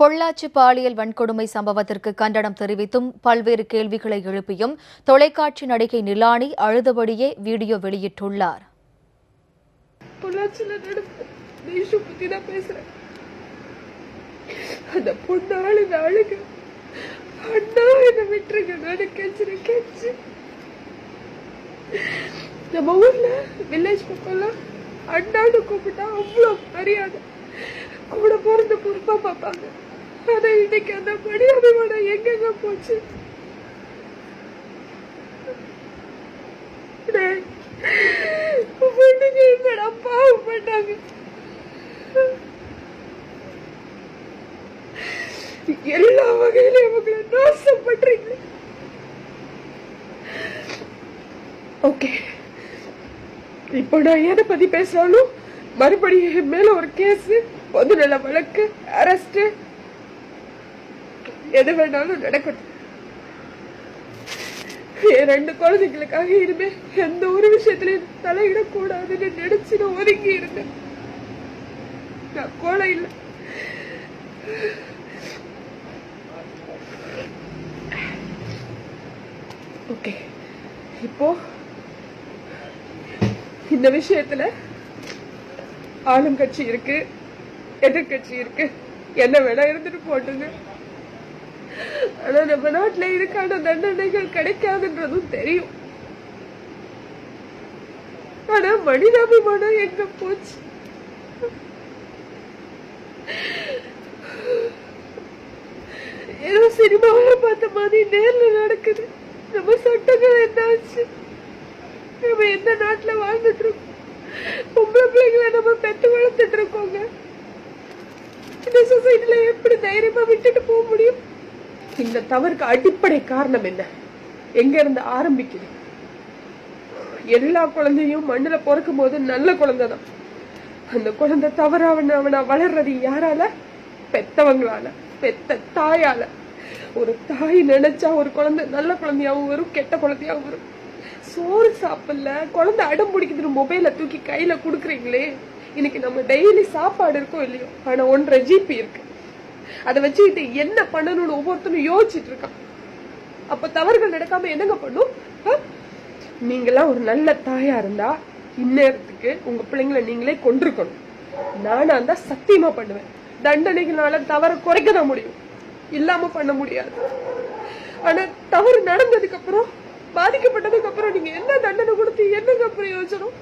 பொள்ளாச்சி பாலியல் வன்கொடுமை சம்பவத்திற்கு கண்டனம் தெரிவித்தும் பல்வேறு கேள்விகளை எழுப்பியும் தொலைக்காட்சி நடிகை நிலானி அழுதபடியே வீடியோ வெளியிட்டுள்ளார். அந்த அண்ணா என்ன விட்டுருங்க. கெஞ்சிரு கெஞ்சி. நம்ம ஊர்ல வில்லேஜ் பக்கம்லாம் அண்ணான்னு கூப்பிட்டா அவ்வளோ மரியாதை. கூட பிறந்த பொறுப்பா பார்ப்பாங்க. ஆனா இன்னைக்கு அந்த மரியாதையோட எங்கெங்க போச்சு? பொண்ணுங்க என்னடா பாவம் பண்ணாங்க. எல்லா வகையிலும் இவங்களை நாசம் பண்றீங்க. ஓகே. இப்போ நான் எதை பத்தி பேசினாலும் மறுபடியும் மேல ஒரு கேஸ் பொதுநல வழக்கு அரெஸ்ட் எது வேணாலும் நடக்கட்டும். என் ரெண்டு குழந்தைங்களுக்காக இனிமே எந்த ஒரு விஷயத்திலையும் தலையிடக்கூடாதுன்னு நினைச்சு நான் ஒதுங்கி இருந்தேன். நான் கோலை இல்லை. ஓகே. இப்போ இந்த விஷயத்துல ஆளும் கட்சி இருக்கு எதிர்கட்சி இருக்கு. என்ன வேணா இருந்துட்டு போட்டுங்க. ஆனா நம்ம நாட்டுல இதுக்கான தண்டனைகள் கிடைக்காதுன்றதும் தெரியும். ஆனா மனிதாபிமானம் எங்க போச்சு? ஏதோ சினிமாவில பார்த்த மாதிரி நேர்ல நடக்குது. நம்ம சட்டங்கள் என்னாச்சு? நம்ம எந்த நாட்டுல வாழ்ந்துட்டு இருக்கோம் பொம்பளை பிள்ளைங்களை நம்ம பெத்து வளர்த்துட்டு இருக்கோங்க இந்த சொசைட்டில எப்படி தைரியமா விட்டுட்டு போக முடியும் இந்த தவறுக்கு அடிப்படை காரணம் என்ன? எங்க இருந்து ஆரம்பிக்குது? எல்லா குழந்தையும் மண்ணுல பிறக்கும் போது நல்ல குழந்தை தான் அந்த குழந்தை தவறாவன அவனா வளர்றது யாரால? பெத்தவங்களால. பெத்த தாயால. ஒரு தாய் நினைச்சா ஒரு குழந்தை நல்ல குழந்தையாவும் வரும் கெட்ட குழந்தையாவும் வரும். சோறு சாப்பிடல குழந்தை அடம் பிடிக்குதுன்னு மொபைல தூக்கி கையில குடுக்குறீங்களே? இன்னைக்கு நம்ம டெய்லி சாப்பாடு இருக்கோ இல்லையோ? ஆனா ஒன்றரை ஜிபி இருக்கு. அதை வச்சுக்கிட்டு என்ன பண்ணணும்னு ஒவ்வொருத்தரும் யோசிச்சுட்டு இருக்கான். அப்ப தவறுகள் நடக்காம என்னங்க பண்ணும்? நீங்களாம் ஒரு நல்ல தாயா இருந்தா இந்நேரத்துக்கு உங்க பிள்ளைங்களை நீங்களே கொண்டிருக்கணும் நானா இருந்தா சத்தியமா பண்ணுவேன். தண்டனைகளால தவற குறைக்க தான் முடியும். இல்லாம பண்ண முடியாது. ஆனா தவறு நடந்ததுக்கு அப்புறம் பாதிக்கப்பட்டதுக்கு அப்புறம் நீங்க என்ன தண்டனை கொடுத்து என்னங்க பிரயோஜனம்